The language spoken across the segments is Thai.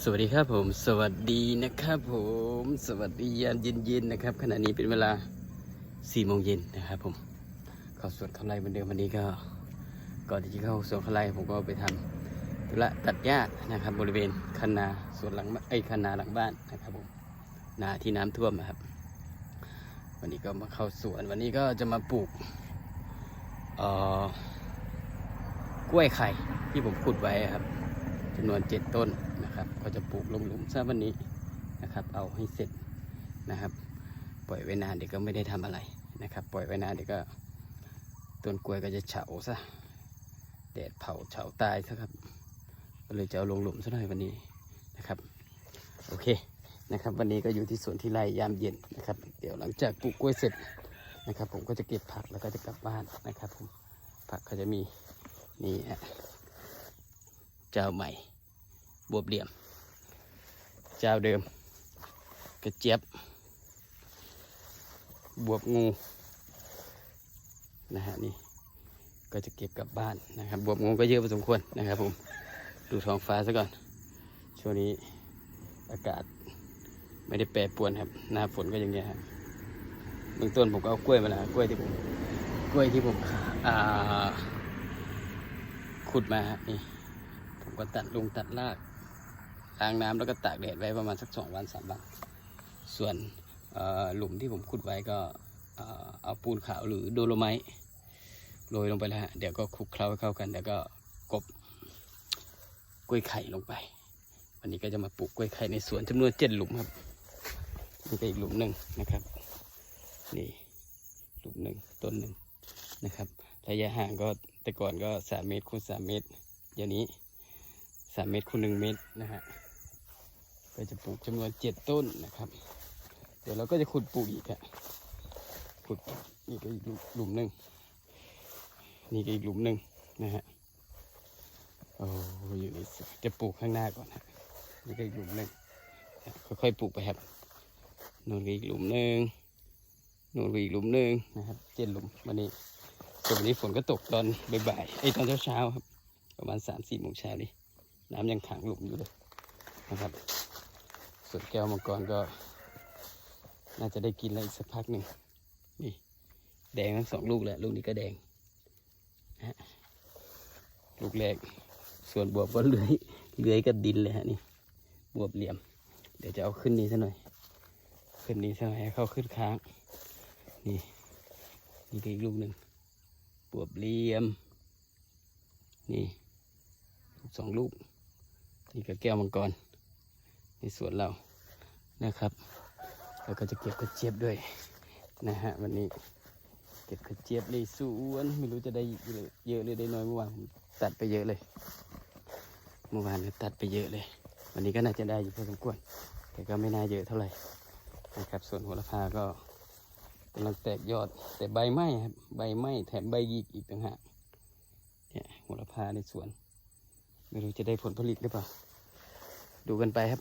สวัสดีครับผม สวัสดีนะครับผม สวัสดียามเย็นๆนะครับ ขณะนี้เป็นเวลา4โมงเย็นนะครับผมเข้าสวนข้าไร่เหมือนเดิมวันนี้ก็ ก่อนที่จะเข้าสวนข้าไร่ผมก็ไปทำธุระตัดหญ้านะครับ บริเวณคันนาสวนหลังบ้านไอ้ยคันนาหลังบ้านนะครับผมนาที่น้ำท่วมนะครับ วันนี้ก็มาเข้าสวนวันนี้ก็จะมาปลูกเอ่อกล้วยไข่ที่ผมขุดไว้ครับจำนวนเจ็ดต้น นะครับก็จะปลูกลงหลุมซะวันนี้นะครับ เอาให้เสร็จนะครับ ปล่อยไว้นานเดี๋ยวก็ไม่ได้ทำอะไรนะครับ ปล่อยไว้นานเดี๋ยวก็ต้นกล้วยก็จะเฉาซะแดดเผาเฉาตายซะครับ ก็เลยจะเอาลงหลุมซะหน่อยวันนี้นะครับ โอเคนะครับ วันนี้ก็อยู่ที่สวนที่ไร่ยามเย็นนะครับ เดี๋ยวหลังจากปลูกกล้วยเสร็จนะครับ ผมก็จะเก็บผักแล้วก็จะกลับบ้านนะครับ ผมผักเขาจะมีนี่ฮะเจ้าใหม่ บวบเหลี่ยม เจ้าเดิม กระเจี๊ยบ บวบงู นะฮะนี่ก็จะเก็บกลับบ้านนะครับ บวบงูก็เยอะพอสมควรนะครับผม ดูท้องฟ้าซะก่อน ช่วงนี้อากาศไม่ได้แปรปรวนครับ หน้าฝนก็อย่างเงี้ยครับเบื้องต้นผมก็เอากล้วยมาแล้วกล้วยที่ผม กล้วยที่ผมอ่าขุดมาฮะนี่ ผมก็ตัดลงตัดราก ล้างน้ำแล้วก็ตากแดดไว้ประมาณสักสองวันสามวัน ส่วนหลุมที่ผมขุดไว้ก็เอาปูนขาวหรือโดโลไมต์โรยลงไปแล้วฮะ เดี๋ยวก็คลุกเคล้าให้เข้ากัน แล้วก็กบกล้วยไข่ลงไป วันนี้ก็จะมาปลูกกล้วยไข่ในสวนจำนวนเจ็ดหลุมครับนี่ก็อีกหลุมหนึ่งนะครับ นี่หลุมหนึ่งต้นหนึ่งนะครับ ระยะห่างก็แต่ก่อนก็สามเมตรคูณสามเมตร เดี๋ยวนี้สามเมตรคูณหนึ่งเมตรนะฮะ ก็จะปลูกจำนวนเจ็ดต้นนะครับ เดี๋ยวเราก็จะขุดปลูกอีกอะขุดนี่ก็อีกหลุมหนึ่งนี่ก็อีกหลุมหนึ่งนะฮะโอ้อยู่ในสวนจะปลูกข้างหน้าก่อนฮะนี่ก็อีกหลุมหนึ่งค่อยๆปลูกไปครับนู่นก็อีกหลุมหนึ่งนู่นก็อีกหลุมหนึ่งนะครับเจ็ดหลุมวันนี้ส่วนวันนี้ฝนก็ตกตอนบ่ายๆไอ้ตอนเช้าๆครับ ประมาณสามสี่โมงเช้านี่น้ำยังขังหลุมอยู่เลยนะครับ ส่วนแก้วมังกรก็ น่าจะได้กินแล้วอีกสักพักหนึ่งนี่แดงทั้งสองลูกแหละลูกนี้ก็แดงนะลูกแรก ส่วนบวบก็เลื้อยเลื้อยกับดินเลยฮะนี่บวบเหลี่ยม เดี๋ยวจะเอาขึ้นนี้ซะหน่อย ขึ้นนี้ซะหน่อยให้เข้าขึ้นค้าง นี่นี่ก็อีกลูกหนึ่งบวบเหลี่ยม นี่สองลูก นี่ก็แก้วมังกร ในสวนเรานะครับแล้วก็จะเก็บกระเจี๊ยบด้วยนะฮะวันนี้เก็บกระเจี๊ยบในสวนไม่รู้จะได้เยอะหรือได้น้อยเมื่อวานตัดไปเยอะเลย เมื่อวานตัดไปเยอะเลย วันนี้ก็น่าจะได้อยู่พอสมควรแต่ก็ไม่น่าเยอะเท่าไหร่นะครับส่วนโหระพาก็กำลังแตกยอดแต่ใบไหม้ครับใบไหม้แถมใบหยิกอีกต่างหากเนี่ยโหระพาในสวน ไม่รู้จะได้ผลผลิตหรือเปล่า ดูกันไปครับ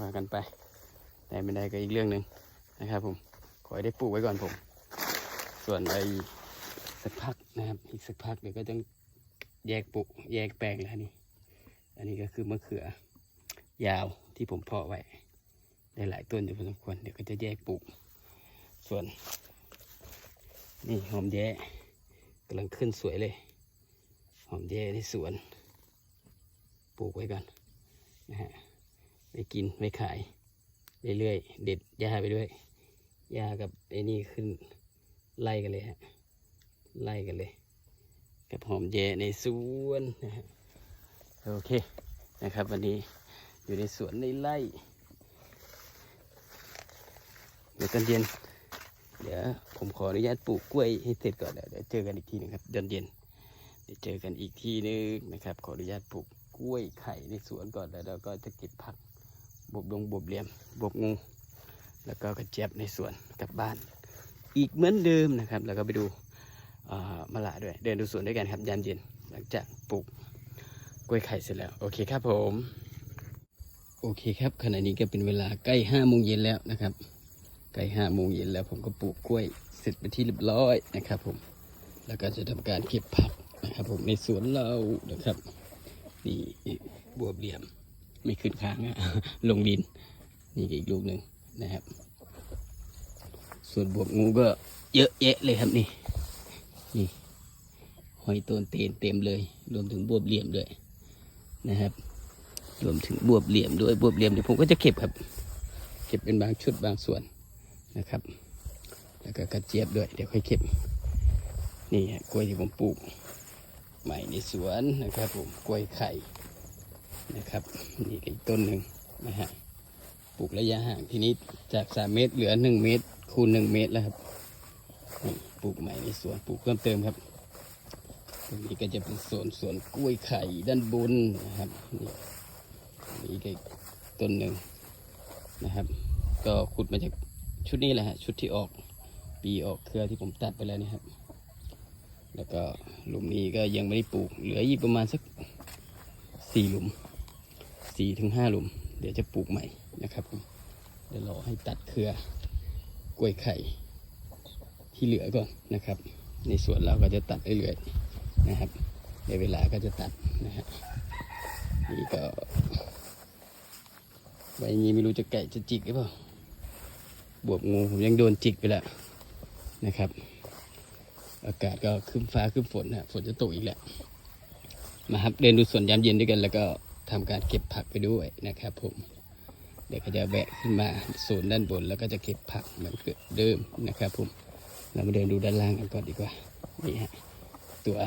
ว่ากันไป แต่ไม่ได้ก็อีกเรื่องหนึ่งนะครับผม ขอให้ได้ปลูกไว้ก่อนผม ส่วนไอ้สักพักนะครับ อีกสักพักเดี๋ยวก็ต้องแยกปลูกแยกแปลงแล้วนี่ อันนี้ก็คือมะเขือยาวที่ผมเพาะไว้ได้หลายต้นอยู่พอสมควร เดี๋ยวก็จะแยกปลูก ส่วน นี่หอมแย่กำลังขึ้นสวยเลย หอมแย่ในสวน ปลูกไว้ก่อนนะฮะ ไปกินไว้ขาย เรื่อยๆ เด็ดหญ้าไปด้วยหญ้ากับไอ้นี่ขึ้นไล่กันเลยฮะไล่กันเลย กับหอมแย่ในสวนนะฮะโอเคนะครับ วันนี้อยู่ในสวนในไร่เดี๋ยวตอนเย็นเดี๋ยวผมขออนุญาตปลูกกล้วยให้เสร็จก่อนเดี๋ยวเจอกันอีกทีหนึงครับตอนเย็นเดี๋ยวเจอกันอีกทีนึงนะครับ ขออนุญาตปลูกกล้วยไข่ในสวนก่อนแล้วเราก็จะเก็บผัก บวบดงบวบเหลี่ยมบวบงู แล้วก็กระเจี๊ยบในสวนกลับบ้าน อีกเหมือนเดิมนะครับ แล้วก็ไปดูมะละด้วย เดินดูสวนด้วยกันครับยามเย็นหลังจากปลูกกล้วยไข่เสร็จแล้ว โอเคครับผม โอเคครับ ขณะนี้ก็เป็นเวลาใกล้ห้าโมงเย็นแล้วนะครับ ใกล้ห้าโมงเย็นแล้วผมก็ปลูกกล้วยเสร็จไปที่เรียบร้อยนะครับผม แล้วก็จะทำการเก็บผักนะครับผมในสวนเรานะครับ นี่บวบเหลี่ยม ไม่ขึ้นค้างลงดิน นี่อีกลูกหนึ่งนะครับ ส่วนบวบงูก็เยอะแยะเลยครับนี่ นี่หอยต้นเตนเต็มเลย รวมถึงบวบเหลี่ยมด้วยนะครับ รวมถึงบวบเหลี่ยมด้วยบวบเหลี่ยมเดี๋ยวผมก็จะเก็บครับ เก็บเป็นบางชุดบางส่วนนะครับ แล้วก็กระเจี๊ยบด้วย เดี๋ยวค่อยเก็บ นี่ฮะกล้วยที่ผมปลูกใหม่ในสวนนะครับผมกล้วยไข่ นะครับ นี่ก็อีกต้นหนึ่งนะฮะปลูกระยะห่างทีนี้จากสามเมตรเหลือหนึ่งเมตร คูณหนึ่งเมตรแล้วครับนี่ปลูกใหม่ในสวนปลูกเพิ่มเติมครับตรงนี้ก็จะเป็นโซนสวนกล้วยไข่ด้านบนนะครับนี่นี่ก็อีกต้นหนึ่งนะครับ ก็ขุดมาจากชุดนี้แหละฮะชุดที่ออกปีออกเครือที่ผมตัดไปแล้วเนะครับ แล้วก็หลุมนี้ก็ยังไม่ได้ปลูกเหลืออีกประมาณสักสี่หลุม สี่ถึงห้าหลุม เดี๋ยวจะปลูกใหม่นะครับผมเดี๋ยวรอให้ตัดเครือกล้วยไข่ที่เหลือก่อนนะครับ ในสวนเราก็จะตัดเรื่อยๆนะครับในเวลาก็จะตัดนะฮะนี่ก็ไว้อย่างนี้ไม่รู้จะไก่จะจิกหรือเปล่าบวบงูผมยังโดนจิกไปแล้วนะครับ อากาศก็ครึ้มฟ้าครึ้มฝนนะฝนจะตกอีกแล้วมาครับเดินดูสวนยามเย็นด้วยกันแล้วก็ ทำการเก็บผักไปด้วยนะครับผม เดี๋ยวก็จะแวะขึ้นมาโซนด้านบนแล้วก็จะเก็บผักเหมือนเดิมนะครับผม เรามาเดินดูด้านล่างกันก่อนดีกว่า นี่ฮะตัว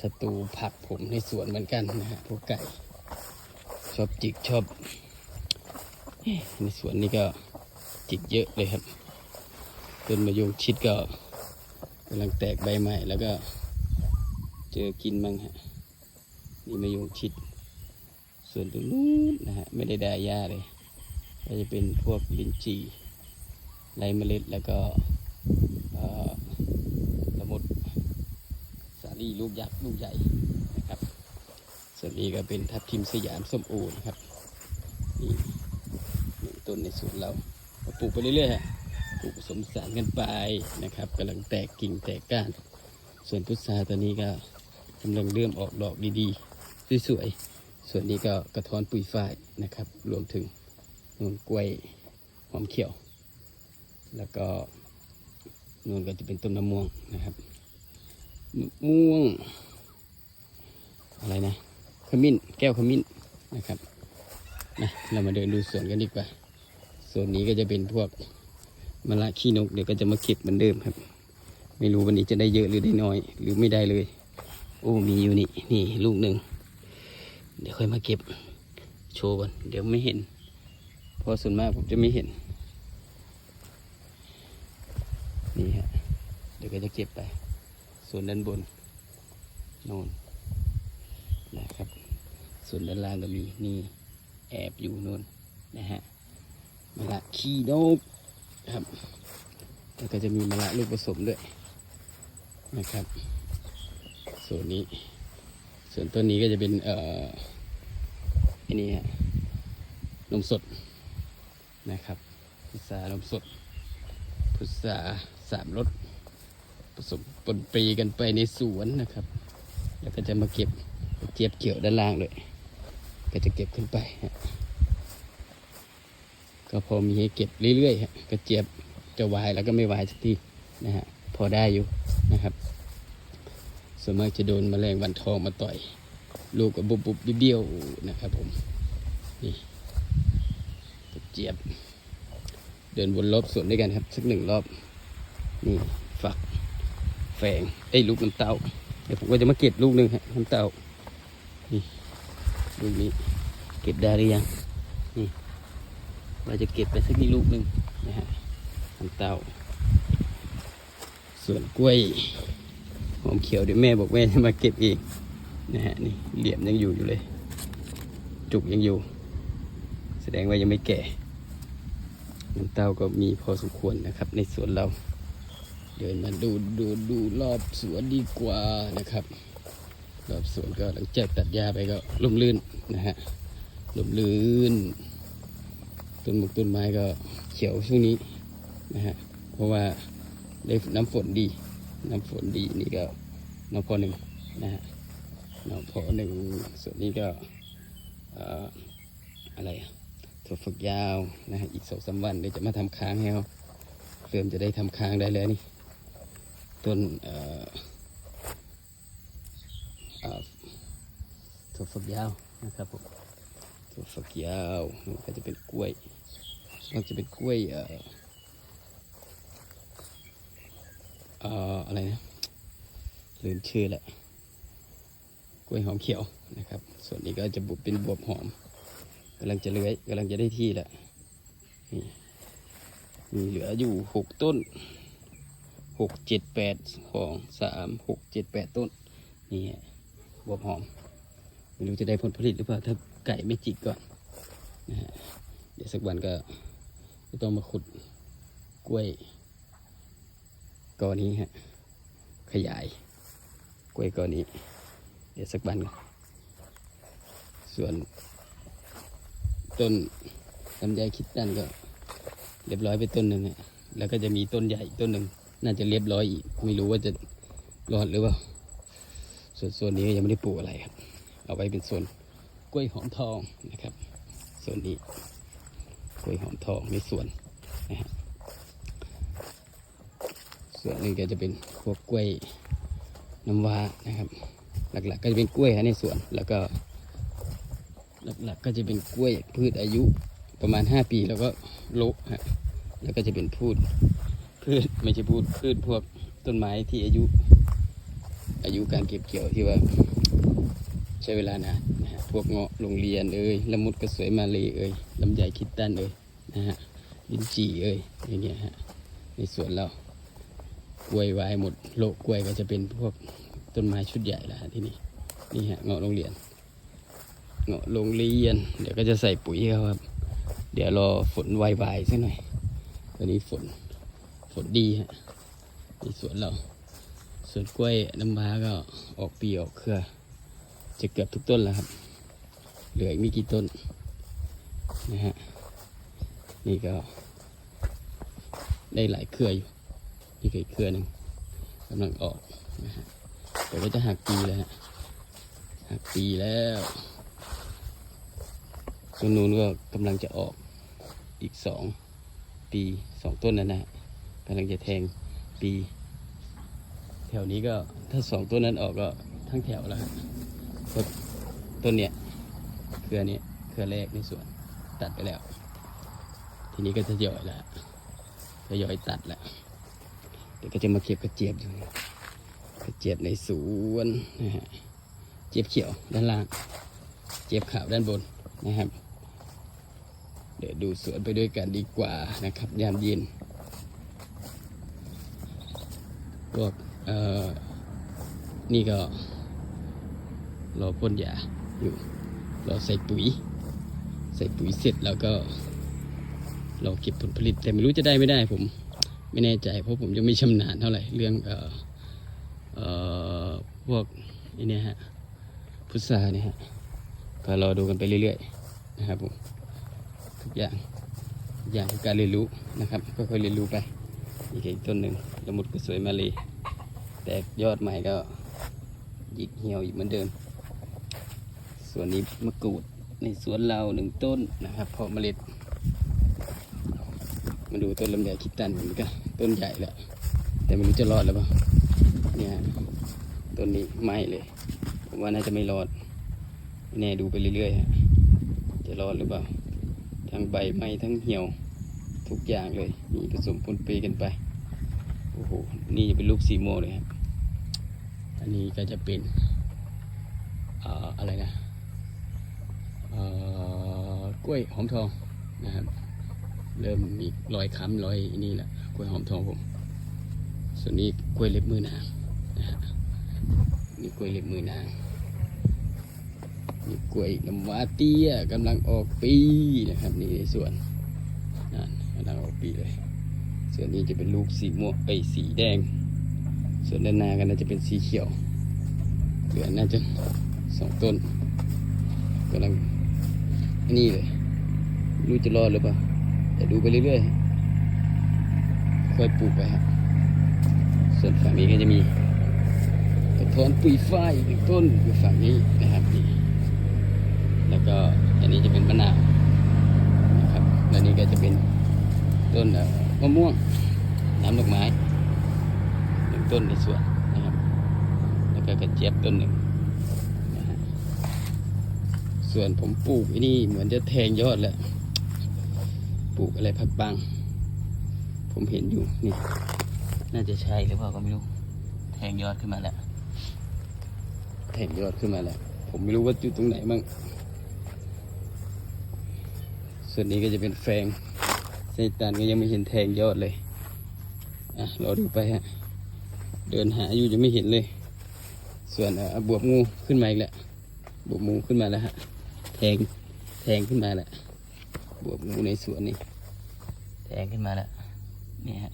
ศัตรูผักผมในสวนเหมือนกันนะฮะพวกไก่ ชอบจิกชอบในสวนนี้ก็จิกเยอะเลยครับต้นมะยงชิดก็กำลังแตกใบใหม่แล้วก็เจอกินบ้างฮะนี่มะยงชิด ส่วนตรงนู้นนะฮะไม่ได้ไดาหญ้าเลย ก็จะเป็นพวกลิ้นจี่ไรเมล็ดแล้วก็ละมุดสาลี่ลูกยักษ์ลูกใหญ่นะครับ ส่วนนี้ก็เป็นทับทิมสยามส้มโอนะครับนี่หนึ่งต้นในสวนเราปลูกไปเรื่อยๆฮะปลูกผสมสารกันไปนะครับกำลังแตกกิ่งแตกก้าน ส่วนพุทราตัวนี้ก็กำลังเริ่มออกดอกดีๆ สวยๆ ส่วนนี้ก็กระท้อนปุ๋ยฝ้ายนะครับ รวมถึงนูนกล้วยหอมเขียว แล้วก็นูนก็จะเป็นต้นมะม่วงนะครับมะม่วง อะไรนะขมิ้นแก้วขมิ้นนะครับนะเรามาเดินดูสวนกันดีกว่าส่วนนี้ก็จะเป็นพวกมะละขี้นกเดี๋ยวก็จะมาเก็บเหมือนเดิมครับ ไม่รู้วันนี้จะได้เยอะหรือได้น้อย หรือไม่ได้เลย โอ้มีอยู่นี่นี่ลูกหนึ่ง เดี๋ยวค่อยมาเก็บโชว์ก่อนเดี๋ยวไม่เห็น เพราะส่วนมากผมจะไม่เห็น นี่ฮะ เดี๋ยวก็จะเก็บไป ส่วนด้านบนโน่นนะครับ ส่วนด้านล่างก็มีนี่แอบอยู่โน่นนะฮะมะละขี้นกครับ แล้วก็จะมีมะระลูกผสมด้วยนะครับ ส่วนนี้ ส่วนต้นนี้ก็จะเป็นเอ่ออันนี้ฮะนมสดนะครับ พุทรานมสด พุทราสามรสผสมปนปรีกันไปในสวนนะครับ แล้วก็จะมาเก็บเจี๊ยบเกี่ยวด้านล่างเลย ก็จะเก็บขึ้นไปฮะก็พอมีให้เก็บเรื่อยๆฮะกระเจี๊ยบจะวายแล้วก็ไม่วายสักทีนะฮะพอได้อยู่นะครับ ส่วนมากจะโดนแมลงวันทองมาต่อย ลูกก็บุบบุบๆเบี้ยวๆนะครับผมนี่กระเจี๊ยบ เดินวนรอบสวนด้วยกันครับ สักหนึ่งรอบนี่ฝักแฝงไอ้ลูกน้ำเต้าเดี๋ยวผมก็จะมาเก็บลูกหนึ่งฮะน้ำเต้านี่ลูกนี้เก็บได้หรือยังนี่เราจะเก็บไปสักนิดลูกหนึ่งนะฮะน้ำเต้าส่วนกล้วย หอมเขียวเดี๋ยวแม่บอกแม่จะมาเก็บเองนะฮะนี่เหลี่ยมยังอยู่อยู่เลย จุกยังอยู่ แสดงว่ายังไม่แก่น้ำเต้าก็มีพอสมควรนะครับ ในสวนเรา เดินมาดูดูดูรอบสวนดีกว่านะครับ รอบสวนก็หลังจากตัดหญ้าไปก็ร่มรื่นนะฮะร่มรื่นต้นมกต้นไม้ก็เขียวช่วงนี้นะฮะเพราะว่าได้น้ำฝนดี น้ำฝนดีนี่ก็น้องพอหนึ่งนะฮะน้องพอหนึ่งส่วนนี้ก็อออะไรถั่วฝักยาวนะฮะอีกสองสามวันเดี๋ยวจะมาทำค้างให้เขาเริ่มจะได้ทำค้างได้แล้วนี่ต้นถั่วฝักยาวนะครับผมถั่วฝักยาวนี่ก็จะเป็นกล้วยมันจะเป็นกล้วยเอ่อ เอ่ออะไรนะลืมชื่อแหละกล้วยหอมเขียวนะครับ ส่วนนี้ก็จะบุบเป็นบวบหอมกำลังจะเลื้อยกำลังจะได้ที่แล้วนี่มีเหลืออยู่หกต้นหกเจ็ดแปดสองสามหกเจ็ดแปดต้นนี่ฮะบวบหอม ไม่รู้จะได้ผลผลิตหรือเปล่าถ้าไก่ไม่จิกก่อนนะฮะเดี๋ยวสักวันก็ต้องมาขุดกล้วย กอนี้ฮะ ขยายกล้วยกอนี้ เดี๋ยวสักวันส่วน ต้นลำไยคิดตันก็ เรียบร้อยไปต้นหนึ่งอะแล้วก็จะมีต้นใหญ่อีกต้นหนึ่ง น่าจะเรียบร้อยอีก ไม่รู้ว่าจะรอดหรือเปล่า ส่วนส่วนนี้ยังไม่ได้ปลูกอะไรครับ เอาไว้เป็นส่วนกล้วยหอมทองนะครับ ส่วนนี้กล้วยหอมทองในสวนนะฮะ ส่วนหนึ่งก็จะเป็นพวกกล้วยน้ำว้านะครับ หลักๆก็จะเป็นกล้วยในสวนแล้วก็ หลักๆก็จะเป็นกล้วยพืชอายุประมาณ 5 ปีแล้วก็โละฮะแล้วก็จะเป็นพืชพืชไม่ใช่พืชพืชพวกต้นไม้ที่อายุ อายุการเก็บเกี่ยวที่ว่า ใช้เวลานานนะฮะพวกเงาะโรงเรียนเอ่ยละมุดกระสวยมาเลยเอ่ยลำไยคิดตันเอ่ยนะฮะลินจีเอ่ยอย่างเงี้ยฮะในสวนเรา กล้วยไว้หมดโลกกล้วยก็จะเป็นพวกต้นไม้ชุดใหญ่ละฮะที่นี่นี่ฮะเงาะโรงเรียนเงาะโรงเรียน เดี๋ยวก็จะใส่ปุ๋ยเขาครับ เดี๋ยวรอฝนไวๆสักหน่อยตอนนี้ฝนฝนดีฮะในสวนเราสวนกล้วยน้ำว้าก็ออกปีออกเครือ จะเกือบทุกต้นแล้วครับ เหลืออีกไม่กี่ต้นนะฮะนี่ก็ได้หลายเครืออยู่ อีกเครือหนึ่งกำลังออกนะฮะเดี๋ยวก็จะหักปีแล้วฮะหักปีแล้วต้นนู้นก็กำลังจะออกอีกสองปีสองต้นนั่นนะฮะกำลังจะแทงปี แถวนี้ก็ถ้าสองต้นนั้นออกก็ทั้งแถวแล้วฮะต้นต้นเนี้ยเครือนี้เครือแรกในสวนตัดไปแล้ว ทีนี้ก็จะย่อยแล้วทยอยตัดแล้ว เดี๋ยวก็จะมาเก็บกระเจี๊ยบอยู่กระเจี๊ยบในสวนนะฮะเจี๊ยบเขียวด้านล่าง เจี๊ยบขาวด้านบนนะครับ เดี๋ยวดูสวนไปด้วยกันดีกว่านะครับ ยามเย็นพวกเอ่อนี่ก็รอพ่นยาอยู่รอใส่ปุ๋ย ใส่ปุ๋ยเสร็จแล้วก็รอเก็บผลผลิตแต่ไม่รู้จะได้ไม่ได้ผม ไม่แน่ใจเพราะผมยังไม่ชำนาญเท่าไหร่เรื่องเอ่อเอ่อพวกนี่เนี่ยฮะพุทราเนี่ยฮะก็รอดูกันไปเรื่อยๆนะครับผมทุกอย่างอย่างคือการเรียนรู้นะครับค่อยๆเรียนรู้ไปอีกอีกต้นหนึ่งละมุดก็สวยมาเลยแตกยอดใหม่ก็หยิกเหี่ยวอีกเหมือนเดิม ส่วนนี้มะกรูดในสวนเราหนึ่งต้นนะครับเพาะเมล็ด ดูต้นลำไยคิดตันเหมือนกันต้นใหญ่แล้ว แต่ไม่รู้จะรอดหรือเปล่าเนี่ยต้นนี้ไหม้เลยผมว่าน่าจะไม่รอดแน่ดูไปเรื่อยๆจะรอดหรือเปล่าทั้งใบไม้ทั้งเหี่ยวทุกอย่างเลยมีผสมปนเปกันไปโอ้โหนี่จะเป็นลูกสีโมเลยครับอันนี้ก็จะเป็นเอ่ออะไรนะเอ่อกล้วยหอมทองนะครับ เริ่มมีรอยค้ำรอยนี่แหละกล้วยหอมทองผม ส่วนนี้กล้วยเล็บมือนางนะนี่กล้วยเล็บมือนางนี่กล้วยน้ำว้าเตี้ยกำลังออกปีนะครับนี่ในส่วนนั่นกำลังออกปีเลย ส่วนนี้จะเป็นลูกสีม่วงไอ้สีแดง ส่วนด้านหน้าก็น่าจะเป็นสีเขียวเหลือน่าจะสองต้นกำลังนี่เลยรู้จะรอดหรือเปล่า แต่ดูไปเรื่อยๆค่อยปลูกไปครับส่วนฝั่งนี้ก็จะมีกระท้อนปุ๋ยฝ้ายอีกต้นอยู่ฝั่งนี้นะครับนี่แล้วก็แล้วนี่ก็จะเป็นต้นมะม่วงน้ำดอกไม้หนึ่งต้นในสวนนะครับ แล้วก็กระเจี๊ยบต้นหนึ่งส่วนผมปลูกไอ้นี่เหมือนจะแทงยอดแล้ว ลูกอะไรพักบังผมเห็นอยู่นี่ น่าจะใช่หรือเปล่าก็ไม่รู้ แทงยอดขึ้นมาแล้ว แทงยอดขึ้นมาแล้ว ผมไม่รู้ว่าอยู่ตรงไหนมั่งส่วนนี้ก็จะเป็นแฟงไซตันก็ยังไม่เห็นแทงยอดเลย อะรอดูไปฮะ เดินหาอยู่ยังไม่เห็นเลย ส่วนเอ่อบวบงูขึ้นมาอีกแล้ว บวบงูขึ้นมาแล้วฮะ แทง แทงขึ้นมาแล้วบวบงูในสวนนี่ แทงขึ้นมาแล้วนี่ฮะ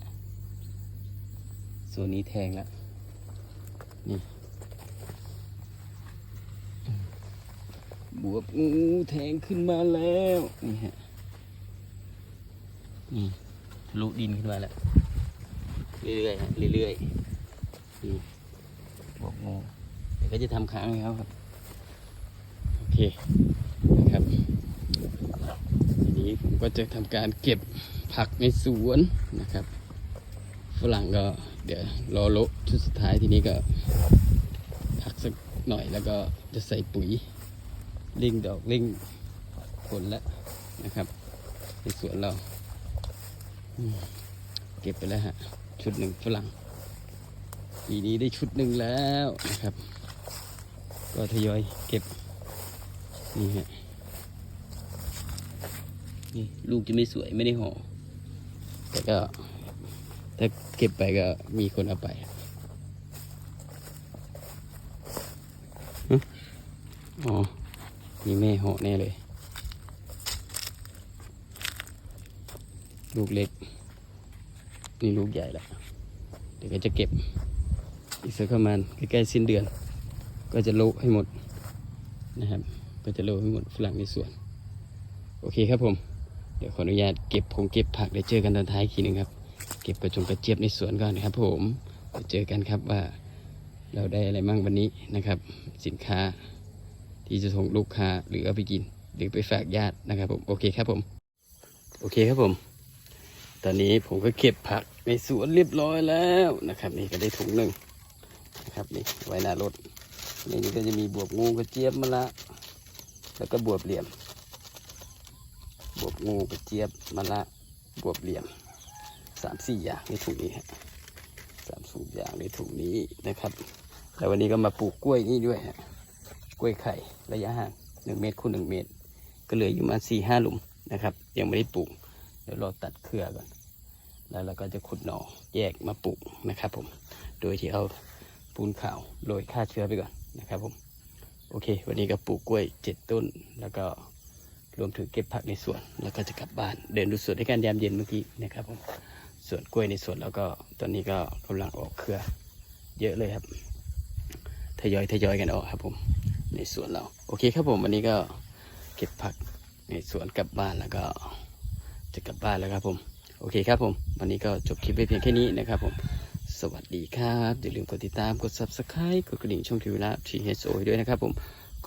ส่วนนี้แทงแล้วนี่บวบงูแทงขึ้นมาแล้วนี่ฮะนี่ทะลุดินขึ้นมาแล้วเรื่อยๆฮะเรื่อยๆนี่บวบงูเดี๋ยวก็จะทำค้างให้เขาครับโอเคนะครับทีนี้ผมก็จะทำการเก็บ ผักในสวนนะครับฝรั่งก็เดี๋ยวรอโละชุดสุดท้ายทีนี้ก็พักสักหน่อยแล้วก็จะใส่ปุ๋ยเร่งดอกเร่งผลแล้วนะครับ ในสวนเรา เก็บไปแล้วฮะ ชุดหนึ่งฝรั่งปีนี้ได้ชุดหนึ่งแล้วนะครับ ก็ทยอยเก็บ นี่ฮะนี่ลูกจะไม่สวยไม่ได้ห่อ แต่ก็ถ้าเก็บไปก็มีคนเอาไปอ๋อมีแม่เหาะแน่เลย ลูกเล็ก นี่ลูกใหญ่แล้วเดี๋ยวก็จะเก็บ อีกสักประมาณใกล้ๆสิ้นเดือน ก็จะโลให้หมดนะครับ ก็จะโลให้หมดฝรั่งในสวน โอเคครับผม เดี๋ยวขออนุญาตเก็บผงเก็บผักเดี๋ยวเจอกันตอนท้ายอีกทีนึงครับ เก็บกระจงกระเจี๊ยบในสวนก่อนนะครับ ผมเดี๋ยวเจอกันครับว่าเราได้อะไรมั่งวันนี้นะครับ สินค้าที่จะส่งลูกค้าหรือเอาไปกิน หรือไปฝากญาตินะครับผมโอเคครับผมโอเคครับผม ตอนนี้ผมก็เก็บผักในสวนเรียบร้อยแล้วนะครับ นี่ก็ได้ถุงหนึ่งนะครับนี่ไว้หน้ารถนี่นี่ก็จะมีบวบงูกระเจี๊ยบมะละแล้วก็บวบเหลี่ยม บวบงูกระเจี๊ยบมะละบวบเหลี่ยมสามสี่อย่างในถุงนี้สามสี่อย่างในถุงนี้นะครับ แล้ววันนี้ก็มาปลูกกล้วยนี่ด้วยฮะกล้วยไข่ระยะห่างหนึ่งเมตรคูณหนึ่งเมตร ก็เหลืออยู่มาสี่ห้าหลุมนะครับ ยังไม่ได้ปลูก เดี๋ยวรอตัดเครือก่อน แล้วเราก็จะขุดหน่อแยกมาปลูกนะครับ ผม โดยที่เอาปูนขาวโรยฆ่าเชื้อไปก่อนนะครับ ผม โอเค วันนี้ก็ปลูกกล้วยเจ็ดต้นแล้วก็ รวมถึงเก็บผักในสวนแล้วก็จะกลับบ้าน เดินดูสวนด้วยกันยามเย็นเมื่อกี้นะครับผมส่วนกล้วยในสวนแล้วก็ตอนนี้ก็กำลังออกเครือ เยอะเลยครับทยอยทยอยกันออกครับผมในสวนเรา โอเคครับผมวันนี้ก็เก็บผักในสวนกลับบ้านแล้วก็จะกลับบ้านแล้วครับผมโอเคครับผม วันนี้ก็จบคลิปไปเพียงแค่นี้นะครับผม สวัสดีครับ อย่าลืมกดติดตามกด subscribe กดกระดิ่งช่องทีวีละ THO ด้วยนะครับผม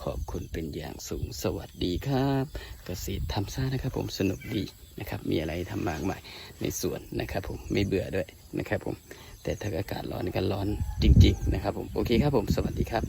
ขอบคุณเป็นอย่างสูงสวัสดีครับ เกษตรทำซ่านะครับผมสนุกดีนะครับมีอะไรทำมากมายในสวนนะครับผมไม่เบื่อด้วยนะครับผมแต่ถ้าอากาศร้อนก็ร้อนจริง ๆ นะครับผมโอเคครับผมสวัสดีครับ